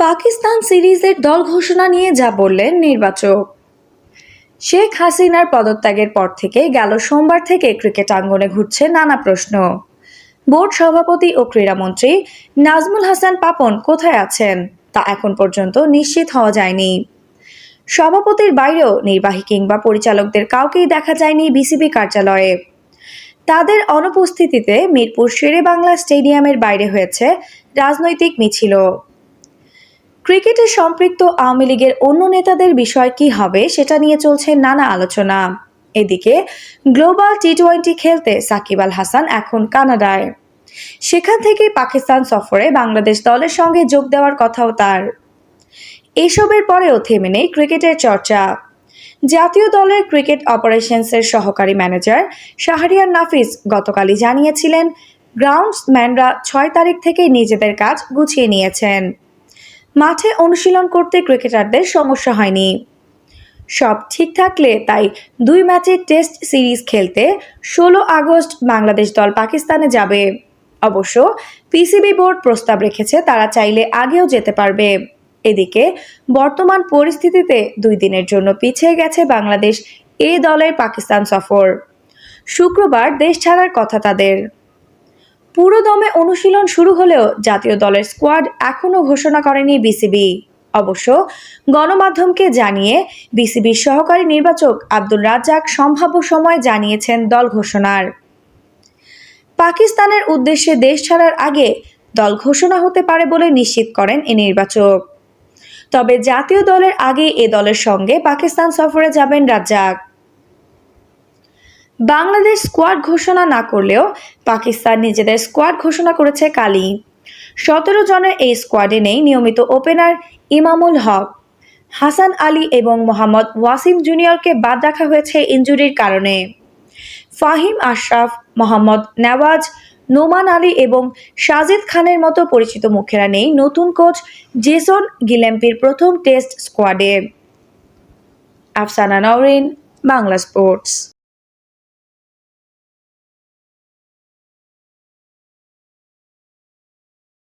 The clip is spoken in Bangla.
পাকিস্তান সিরিজের দল ঘোষণা নিয়ে যা বললেন নির্বাচক। শেখ হাসিনার পদত্যাগের পর থেকে গেল সোমবার থেকে ক্রিকেট আঙ্গনে ঘুরছে নানা প্রশ্ন। বোর্ড সভাপতি ও ক্রীড়ামন্ত্রী নাজমুল হাসান পাপন কোথায় আছেন? তা এখন পর্যন্ত নিশ্চিত হওয়া যায়নি। সভাপতির বাইরেও নির্বাহী কিংবা পরিচালকদের কাউকেই দেখা যায়নি বিসিবি কার্যালয়ে। তাদের অনুপস্থিতিতে মিরপুর শেরে বাংলা স্টেডিয়ামের বাইরে হয়েছে রাজনৈতিক মিছিলও ক্রিকেটে সম্পৃক্ত আওয়ামী লীগের অন্য নেতাদের বিষয় কি হবে সেটা নিয়ে চলছে নানা আলোচনা। এদিকে, গ্লোবাল টি টোয়েন্টি খেলতে সাকিব আল হাসান এখন কানাডায়। সেখান থেকে পাকিস্তান সফরে বাংলাদেশ দলের সঙ্গে যোগ দেওয়ার কথাও তার। এসবের পরেও থেমে নেই ক্রিকেটের চর্চা। জাতীয় দলের ক্রিকেট অপারেশনসের সহকারী ম্যানেজার শাহরিয়ার নাফিস গতকালই জানিয়েছিলেন, গ্রাউন্ডসম্যানরা ছয় তারিখ থেকে নিজেদের কাজ গুছিয়ে নিয়েছেন। মাঠে অনুশীলন করতে ক্রিকেটারদের সমস্যা হয়নি। সব ঠিক থাকলে তাই দুই ম্যাচের টেস্ট সিরিজ খেলতে ষোলো আগস্ট বাংলাদেশ দল পাকিস্তানে যাবে। অবশ্য পিসিবি বোর্ড প্রস্তাব রেখেছে তারা চাইলে আগেও যেতে পারবে। এদিকে বর্তমান পরিস্থিতিতে দুই দিনের জন্য পিছিয়ে গেছে বাংলাদেশ এ দলের পাকিস্তান সফর। শুক্রবার দেশ ছাড়ার কথা তাদের। পুরো দমে অনুশীলন শুরু হলেও জাতীয় দলের স্কোয়াড এখনও ঘোষণা করেনি বিসিবি। অবশ্য গণমাধ্যমকে জানিয়ে বিসিবির সহকারী নির্বাচক আব্দুল রাজ্জাক সম্ভাব্য সময় জানিয়েছেন দল ঘোষণার। পাকিস্তানের উদ্দেশ্যে দেশ ছাড়ার আগে দল ঘোষণা হতে পারে বলে নিশ্চিত করেন এ নির্বাচক। তবে জাতীয় দলের আগে এ দলের সঙ্গে পাকিস্তান সফরে যাবেন রাজ্জাক। বাংলাদেশ স্কোয়াড ঘোষণা না করলেও পাকিস্তান নিজেদের স্কোয়াড ঘোষণা করেছে কালই। সতেরো জনের এই স্কোয়াডে নেই নিয়মিত ওপেনার ইমামুল হক। হাসান আলী এবং মোহাম্মদ ওয়াসিম জুনিয়রকে বাদ রাখা হয়েছে ইনজুরির কারণে। ফাহিম আশরাফ, মোহাম্মদ নেওয়াজ, নোমান আলী এবং সাজিদ খানের মতো পরিচিত মুখেরা নেই নতুন কোচ জেসন গিলেম্পির প্রথম টেস্ট স্কোয়াডে। আফসানা নওরিন, বাংলা স্পোর্টস।